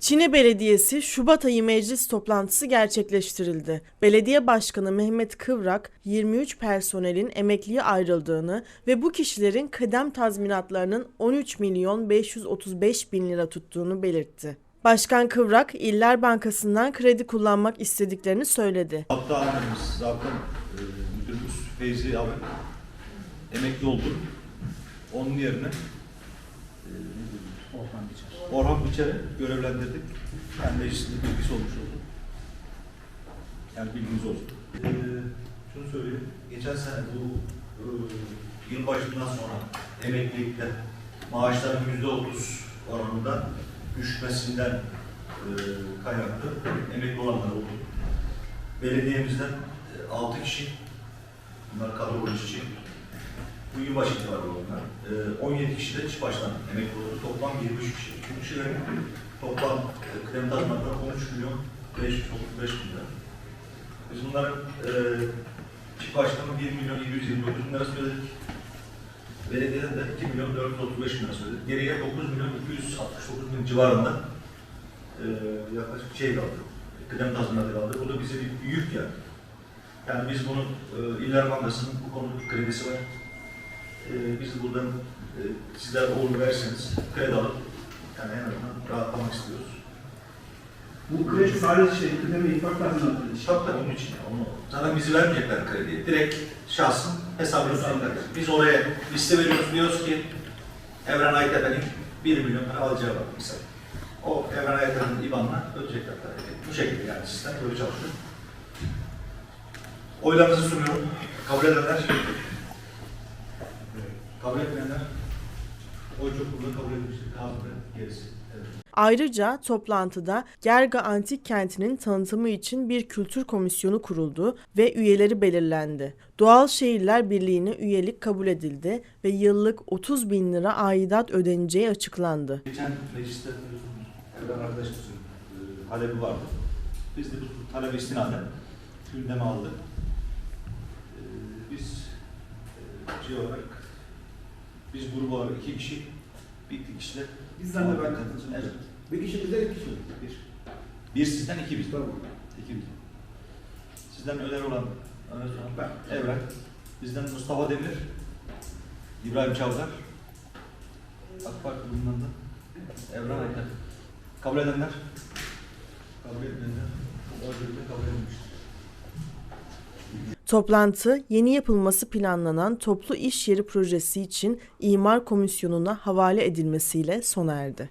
Çine Belediyesi Şubat ayı meclis toplantısı gerçekleştirildi. Belediye Başkanı Mehmet Kıvrak 23 personelin emekliye ayrıldığını ve bu kişilerin kıdem tazminatlarının 13 milyon 535 bin lira tuttuğunu belirtti. Başkan Kıvrak, İller Bankası'ndan kredi kullanmak istediklerini söyledi. Hatta annemiz zaten e, müdürümüz Feyzi abi emekli oldu. Onun yerine e, Orhan Biçer. Orhan Biçer'i görevlendirdik. Yani meclisin de bilgisi olmuş oldu. Yani bilginiz olsun. E, şunu söyleyeyim. Geçen sene bu e, yılbaşından sonra emeklilikte maaşların yüzde otuz oranında düşmesinden e, kaynaklı emekli olanlar oldu. Belediyemizden 6 kişi, bunlar kadrolu işçi, bu yılbaşı onlar. E, 17 kişi de iş baştan emekli oldu. Toplam 23 kişi. Bu kişilerin toplam e, kıdem tazminatları 13 milyon 535 bin lira. Biz bunların e, çift başkanı 1 milyon 729 bin lira söyledik. Belediyeden de 2 milyon 435 bin lira söyledik. Geriye 9 milyon 269 bin civarında e, yaklaşık şey kaldı. Kıdem tazminatı kaldı. Bu da bize bir yük yani. Yani biz bunu e, İller Bankası'nın bu konuda kredisi var. E, biz buradan e, sizler oğlu verseniz kredi alıp yani en azından rahatlamak istiyoruz. Bu kredi sadece şey, kıdemi infak için. Tabii tabii onun için. Onu, zaten bizi vermeyecekler krediyi. Direkt şahsın hesabını tutacaklar. Biz oraya liste veriyoruz. Diyoruz ki Evren Aytepe'nin 1 milyon lira alacağı var mesela. O Evren Aytepe'nin IBAN'ına ödeyecekler. Bu şekilde yani sistem böyle çalışıyor. Oylarınızı sunuyorum. Kabul edenler. Kabul etmeyenler. Oy çokluğunda kabul edilmiştir. Kaldı gerisi. Evet. Ayrıca toplantıda Gerga Antik Kenti'nin tanıtımı için bir kültür komisyonu kuruldu ve üyeleri belirlendi. Doğal Şehirler Birliği'ne üyelik kabul edildi ve yıllık 30 bin lira aidat ödeneceği açıklandı. Geçen mecliste Evren arkadaşımızın e, talebi vardı. Biz de bu talebi istinaden gündeme aldık. E, biz e, şey olarak biz grup olarak iki kişi, kişi de Bizden de ben katılacağım. Evet. Bir kişi bize iki kişi. Bir. Bir sizden iki biz. Tamam. İki biz. Sizden öneri olan öneri olan ben. Evren. Bizden Mustafa Demir. İbrahim Çavdar. AK Parti bundan da. Evren Ayten. Kabul edenler? Kabul etmeyenler? O birlikte kabul edilmiştir. Toplantı, yeni yapılması planlanan toplu iş yeri projesi için imar komisyonuna havale edilmesiyle sona erdi.